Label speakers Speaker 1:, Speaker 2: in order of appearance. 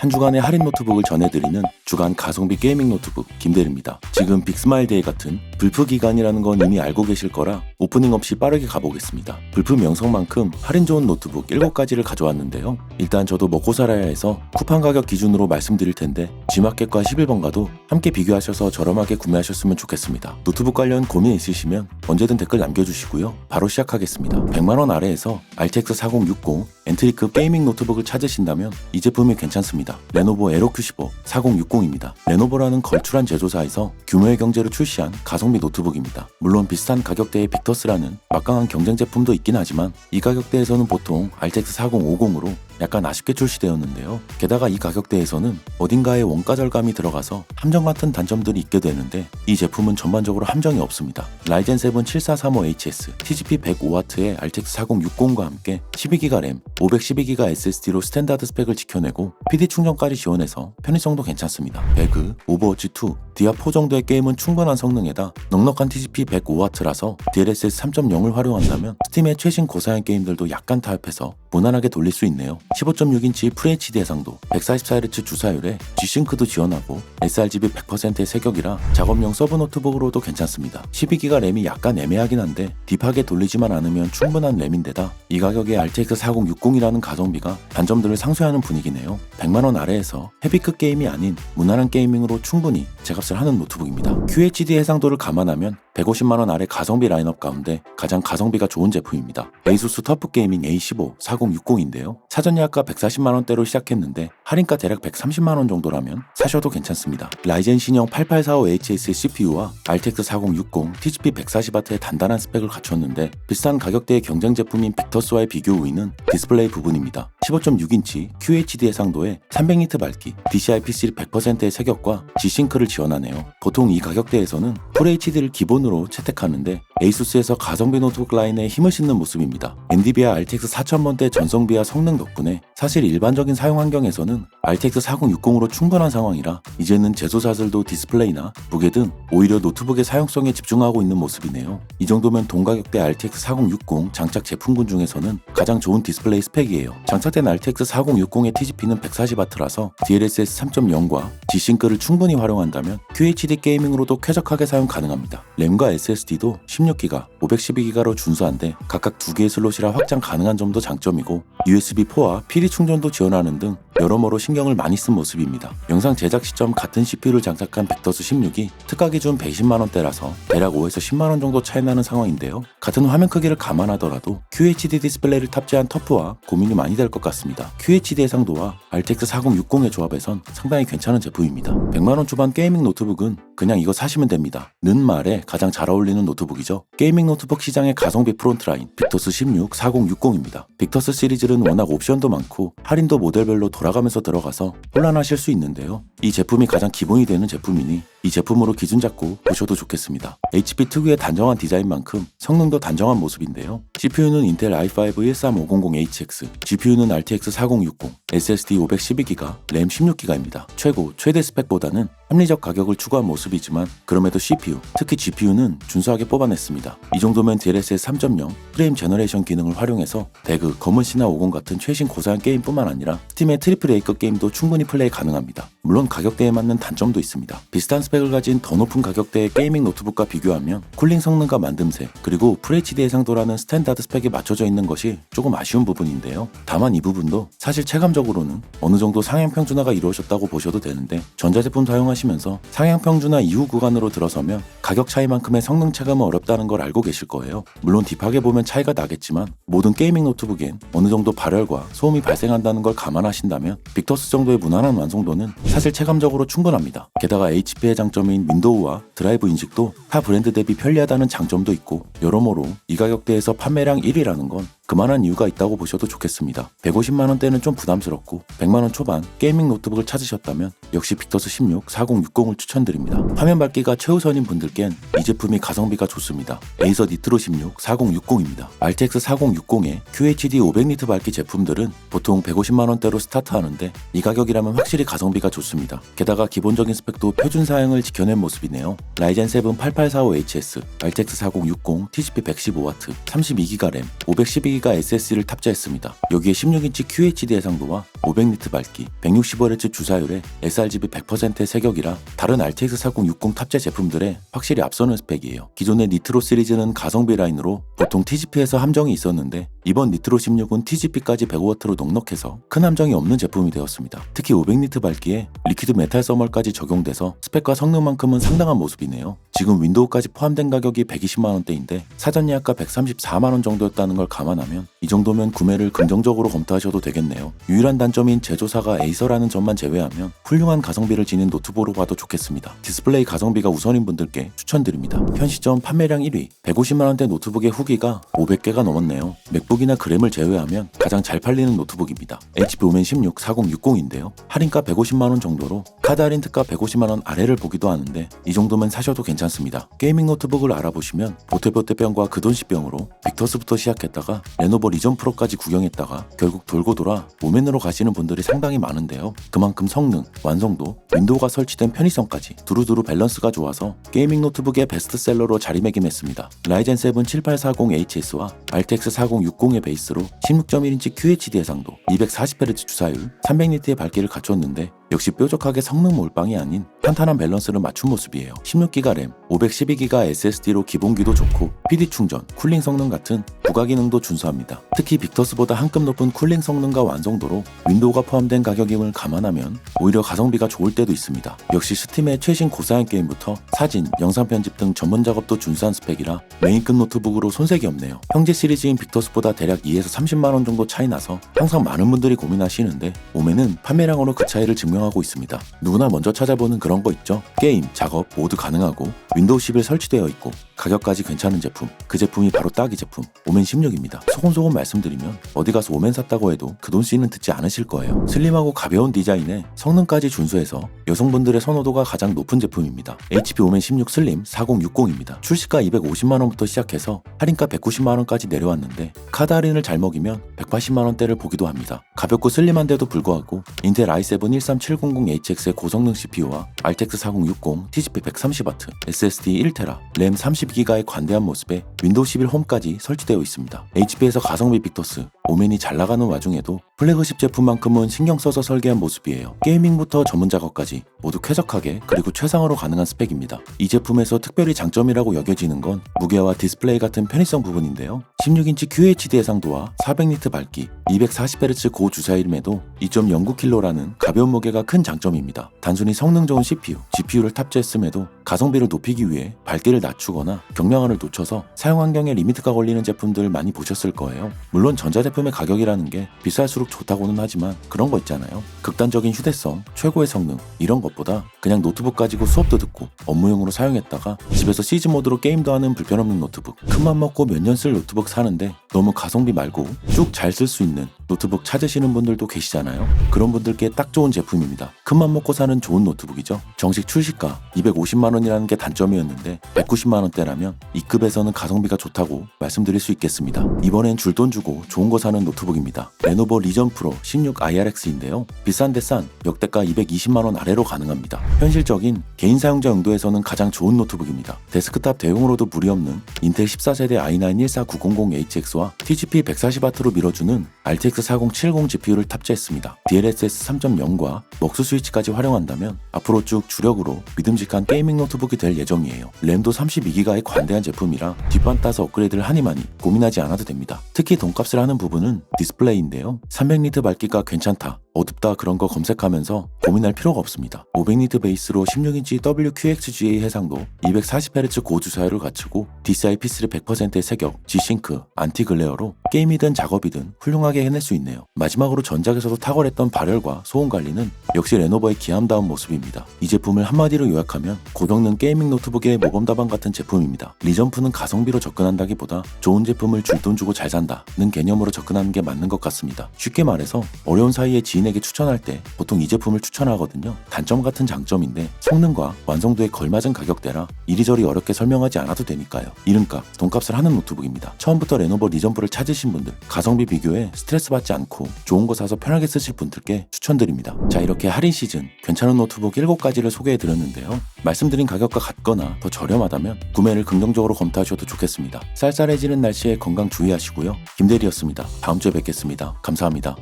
Speaker 1: 한 주간의 할인 노트북을 전해드리는 주간 가성비 게이밍 노트북 김대리입니다. 지금 빅스마일 데이 같은 불프 기간이라는 건 이미 알고 계실 거라 오프닝 없이 빠르게 가보겠습니다. 불프 명성만큼 할인 좋은 노트북 7가지를 가져왔는데요. 일단 저도 먹고 살아야 해서 쿠팡 가격 기준으로 말씀드릴 텐데 G마켓과 11번가도 함께 비교하셔서 저렴하게 구매하셨으면 좋겠습니다. 노트북 관련 고민 있으시면 언제든 댓글 남겨주시고요. 바로 시작하겠습니다. 100만원 아래에서 RTX 4060 엔트리급 게이밍 노트북을 찾으신다면 이 제품이 괜찮습니다. 레노버 에로 Q15 4060입니다. 레노버라는 걸출한 제조사에서 규모의 경제로 출시한 가성 비 노트북입니다. 물론 비슷한 가격대의 빅터스라는 막강한 경쟁 제품도 있긴 하지만 이 가격대에서는 보통 RTX 4050으로 약간 아쉽게 출시되었는데요. 게다가 이 가격대에서는 어딘가에 원가 절감이 들어가서 함정 같은 단점들이 있게 되는데 이 제품은 전반적으로 함정이 없습니다. 라이젠 7 7435HS TGP 105W의 RTX 4060과 함께 12기가 램, 512기가 SSD로 스탠다드 스펙을 지켜내고 PD 충전까지 지원해서 편의성도 괜찮습니다. 배그, 오버워치 2, 디아 4 정도의 게임은 충분한 성능에다 넉넉한 TGP 105W라서 DLSS 3.0을 활용한다면 스팀의 최신 고사양 게임들도 약간 타협해서 무난하게 돌릴 수 있네요. 15.6인치 FHD 해상도, 144Hz 주사율에 G싱크도 지원하고 sRGB 100%의 세격이라 작업용 서브 노트북으로도 괜찮습니다. 12기가 램이 약간 애매하긴 한데 딥하게 돌리지만 않으면 충분한 램인데다 이 가격에 RTX 4060이라는 가성비가 단점들을 상쇄하는 분위기네요. 100만원 아래에서 헤비급 게임이 아닌 무난한 게이밍으로 충분히 제값을 하는 노트북입니다. QHD 해상도를 감안하면 150만원 아래 가성비 라인업 가운데 가장 가성비가 좋은 제품입니다. 에이수스 터프 게이밍 A15 4060인데요. 사전 예약가 140만원대로 시작했는데 할인가 대략 130만원 정도라면 사셔도 괜찮습니다. 라이젠 신형 8845HS CPU와 RTX 4060 TGP 140W의 단단한 스펙을 갖췄는데 비싼 가격대의 경쟁 제품인 빅터스와의 비교 우위는 디스플레이 부분입니다. 15.6인치 QHD 해상도에 300니트 밝기, DCI-P3 100%의 세격과 G싱크를 지원하네요. 보통 이 가격대에서는 FHD를 기본으로 채택하는데 에이수스에서 가성비 노트북 라인에 힘을 싣는 모습입니다. 엔디비아 RTX 4000번대 전성비와 성능 덕분에 사실 일반적인 사용 환경에서는 RTX 4060으로 충분한 상황이라 이제는 제조사들도 디스플레이나 무게 등 오히려 노트북의 사용성에 집중하고 있는 모습이네요. 이 정도면 동가격대 RTX 4060 장착 제품군 중에서는 가장 좋은 디스플레이 스펙이에요. 장착된 RTX 4060의 TGP는 140W라서 DLSS 3.0과 G싱크를 충분히 활용한다면 QHD 게이밍으로도 쾌적하게 사용 가능합니다. 램과 SSD도 16 기가, 512기가로 준수한데 각각 두 개의 슬롯이라 확장 가능한 점도 장점이고 USB4와 PD 충전도 지원하는 등 여러모로 신경을 많이 쓴 모습입니다. 영상 제작 시점 같은 CPU를 장착한 빅터스 16이 특가 기준 120만원대라서 대략 5에서 10만원 정도 차이 나는 상황인데요. 같은 화면 크기를 감안하더라도 QHD 디스플레이를 탑재한 터프와 고민이 많이 될 것 같습니다. QHD 해상도와 RTX 4060의 조합에선 상당히 괜찮은 제품입니다. 100만원 초반 게이밍 노트북은 그냥 이거 사시면 됩니다. 는 말에 가장 잘 어울리는 노트북이죠. 게이밍 노트북 시장의 가성비 프론트라인 빅터스 16 4060입니다. 빅터스 시리즈는 워낙 옵션도 많고 할인도 모델별로 돌아 가면서 들어가서 혼란하실 수 있는데요. 이 제품이 가장 기본이 되는 제품이니 이 제품으로 기준 잡고 보셔도 좋겠습니다. HP 특유의 단정한 디자인만큼 성능도 단정한 모습인데요. CPU는 인텔 i5 13500HX, GPU는 RTX 4060, SSD 512기가, 램 16기가입니다. 최고, 최대 스펙보다는 합리적 가격을 추구한 모습이지만 그럼에도 CPU, 특히 GPU는 준수하게 뽑아냈습니다. 이 정도면 DLSS 3.0 프레임 제너레이션 기능을 활용해서 배그, 검은 신화 50 같은 최신 고사양 게임뿐만 아니라 스팀의 트리플 A급 게임도 충분히 플레이 가능합니다. 물론 가격대에 맞는 단점도 있습니다. 비슷한 스펙을 가진 더 높은 가격대의 게이밍 노트북과 비교하면 쿨링 성능과 만듦새 그리고 FHD 해상도라는 스탠다드 스펙에 맞춰져 있는 것이 조금 아쉬운 부분인데요. 다만 이 부분도 사실 체감적으로는 어느 정도 상향 평준화가 이루어졌다고 보셔도 되는데 전자제품 사용하시 면서 상향 평준화 이후 구간으로 들어서면 가격 차이만큼의 성능 체감은 어렵다는 걸 알고 계실 거예요. 물론 딥하게 보면 차이가 나겠지만 모든 게이밍 노트북엔 어느 정도 발열과 소음이 발생한다는 걸 감안하신다면 빅터스 정도의 무난한 완성도는 사실 체감적으로 충분합니다. 게다가 HP의 장점인 윈도우와 드라이브 인식도 타 브랜드 대비 편리하다는 장점도 있고 여러모로 이 가격대에서 판매량 1위라는 건 그만한 이유가 있다고 보셔도 좋겠습니다. 150만원대는 좀 부담스럽고 100만원 초반 게이밍 노트북을 찾으셨다면 역시 빅터스 16 4060을 추천드립니다. 화면 밝기가 최우선인 분들겐 이 제품이 가성비가 좋습니다. 에이서 니트로 16 4060입니다. RTX 4060의 QHD 500니트 밝기 제품들은 보통 150만원대로 스타트하는데 이 가격이라면 확실히 가성비가 좋습니다. 게다가 기본적인 스펙도 표준 사양을 지켜낸 모습이네요. 라이젠 7 8845HS, RTX 4060, TGP 115W, 32기가 램, 512기가 32기가 SSD를 탑재했습니다. 여기에 16인치 QHD 해상도와 500니트 밝기, 165Hz 주사율에 sRGB 100%의 세격이라 다른 RTX 4060 탑재 제품들에 확실히 앞서는 스펙이에요. 기존의 니트로 시리즈는 가성비 라인으로 보통 TGP에서 함정이 있었는데 이번 니트로 16은 TGP까지 100W로 넉넉해서 큰 함정이 없는 제품이 되었습니다. 특히 500니트 밝기에 리퀴드 메탈 서멀까지 적용돼서 스펙과 성능만큼은 상당한 모습이네요. 지금 윈도우까지 포함된 가격이 120만원대인데 사전 예약가 134만원 정도였다는 걸 감안하면 이 정도면 구매를 긍정적으로 검토하셔도 되겠네요. 유일한 단점인 제조사가 에이서라는 점만 제외하면 훌륭한 가성비를 지닌 노트북으로 봐도 좋겠습니다. 디스플레이 가성비가 우선인 분들께 추천드립니다. 현 시점 판매량 1위 150만원대 노트북의 후기가 500개가 넘었네요. 맥북이나 그램을 제외하면 가장 잘 팔리는 노트북입니다. HP 오멘 16 4060인데요. 할인가 150만원 정도로 카드 할인 특가 150만원 아래를 보기도 하는데 이 정도면 사셔도 괜찮습니다. 게이밍 노트북을 알아보시면 보테보테병과 그돈시병으로 빅터스부터 시작했다가 레노버 리전 프로까지 구경했다가 결국 돌고 돌아 오멘으로 가시는 분들이 상당히 많은데요. 그만큼 성능, 완성도, 윈도우가 설치된 편의성까지 두루두루 밸런스가 좋아서 게이밍 노트북의 베스트셀러로 자리매김했습니다. 라이젠 7 7840HS와 RTX 4060의 베이스로 16.1인치 QHD 해상도, 240Hz 주사율, 300니트의 밝기를 갖췄는데 역시 뾰족하게 성능 몰빵이 아닌 탄탄한 밸런스를 맞춘 모습이에요. 16기가 램, 512기가 SSD로 기본기도 좋고 PD 충전, 쿨링 성능 같은 부가 기능도 준수합니다. 특히 빅터스보다 한급 높은 쿨링 성능과 완성도로 윈도우가 포함된 가격임을 감안하면 오히려 가성비가 좋을 때도 있습니다. 역시 스팀의 최신 고사양 게임부터 사진, 영상 편집 등 전문 작업도 준수한 스펙이라 메인급 노트북으로 손색이 없네요. 형제 시리즈인 빅터스보다 대략 2에서 30만 원 정도 차이 나서 항상 많은 분들이 고민하시는데 오면은 판매량으로 그 차이를 증명 하고 있습니다. 누구나 먼저 찾아보는 그런 거 있죠. 게임, 작업 모두 가능하고 윈도우 11 설치되어 있고 가격까지 괜찮은 제품. 그 제품이 바로 딱이 제품 오멘 16입니다. 소곤소곤 말씀드리면 어디 가서 오멘 샀다고 해도 그 돈 씨는 듣지 않으실 거예요. 슬림하고 가벼운 디자인에 성능까지 준수해서 여성분들의 선호도가 가장 높은 제품입니다. HP 오멘 16 슬림 4060입니다. 출시가 250만 원부터 시작해서 할인가 190만 원까지 내려왔는데 카드 할인을 잘 먹이면 180만 원대를 보기도 합니다. 가볍고 슬림한데도 불구하고 인텔 i7 13700HX의 고성능 CPU와 RTX 4060, TGP 130W, SSD 1TB, 램 32기가의 관대한 모습에 윈도우 11 홈까지 설치되어 있습니다. HP에서 가성비 빅터스, 오멘이 잘 나가는 와중에도 플래그십 제품만큼은 신경 써서 설계한 모습이에요. 게이밍부터 전문 작업까지 모두 쾌적하게 그리고 최상으로 가능한 스펙입니다. 이 제품에서 특별히 장점이라고 여겨지는 건 무게와 디스플레이 같은 편의성 부분인데요. 16인치 QHD 해상도와 400니트 밝기, 240Hz 고주사임에도 2.09kg라는 가벼운 무게가 큰 장점입니다. 단순히 성능 좋은 CPU, GPU를 탑재했음에도 가성비를 높이기 위해 밝기를 낮추거나 경량화를 놓쳐서 사용 환경에 리미트가 걸리는 제품들 많이 보셨을 거예요. 물론 전자제품 의 가격이라는 게 비쌀수록 좋다고는 하지만 그런 거 있잖아요. 극단적인 휴대성, 최고의 성능 이런 것보다 그냥 노트북 가지고 수업도 듣고 업무용으로 사용했다가 집에서 시즈 모드로 게임도 하는 불편없는 노트북 큰맘 먹고 몇 년 쓸 노트북 사는데 너무 가성비 말고 쭉 잘 쓸 수 있는 노트북 찾으시는 분들도 계시잖아요. 그런 분들께 딱 좋은 제품입니다. 큰맘 먹고 사는 좋은 노트북이죠. 정식 출시가 250만 원이라는 게 단점이었는데 190만 원대라면 이 급에서는 가성비가 좋다고 말씀드릴 수 있겠습니다. 이번엔 줄돈 주고 좋은 거 사는 노트북입니다. 레노버 리전 프로 16 IRX인데요. 비싼데 싼 역대가 220만 원 아래로 가능합니다. 현실적인 개인 사용자 용도에서는 가장 좋은 노트북입니다. 데스크탑 대용으로도 무리 없는 인텔 14세대 i9 14900HX와 TGP 140W로 밀어주는 RTX 4070 GPU를 탑재했습니다. DLSS 3.0과 먹수 스위치까지 활용한다면 앞으로 쭉 주력으로 믿음직한 게이밍 노트북이 될 예정이에요. 램도 32기가의 관대한 제품이라 뒷반 따서 업그레이드를 하니마니 고민하지 않아도 됩니다. 특히 돈값을 하는 부분 은 디스플레이인데요. 300니트 밝기가 괜찮다. 어둡다 그런 거 검색하면서 고민할 필요가 없습니다. 500니트 베이스로 16인치 WQXGA 해상도, 240Hz 고주사율을 갖추고 DCI P3 100%의 세격, G-Sync, 안티글레어로 게임이든 작업이든 훌륭하게 해낼 수 있네요. 마지막으로 전작에서도 탁월했던 발열과 소음 관리는 역시 레노버의 기함다운 모습입니다. 이 제품을 한마디로 요약하면 고성능 게이밍 노트북의 모범답안 같은 제품입니다. 리전프는 가성비로 접근한다기보다 좋은 제품을 줄 돈 주고 잘 산다는 개념으로 접근하는 게 맞는 것 같습니다. 쉽게 말해서 어려운 사이에 지인 지인에게 추천할 때 보통 이 제품을 추천하거든요. 단점 같은 장점인데 성능과 완성도에 걸맞은 가격대라 이리저리 어렵게 설명하지 않아도 되니까요. 이름값, 돈값을 하는 노트북입니다. 처음부터 레노버 리전프를 찾으신 분들, 가성비 비교에 스트레스 받지 않고 좋은 거 사서 편하게 쓰실 분들께 추천드립니다. 자, 이렇게 할인 시즌 괜찮은 노트북 7가지를 소개해 드렸는데요. 말씀드린 가격과 같거나 더 저렴하다면 구매를 긍정적으로 검토하셔도 좋겠습니다. 쌀쌀해지는 날씨에 건강 주의하시고요. 김대리였습니다. 다음 주에 뵙겠습니다. 감사합니다.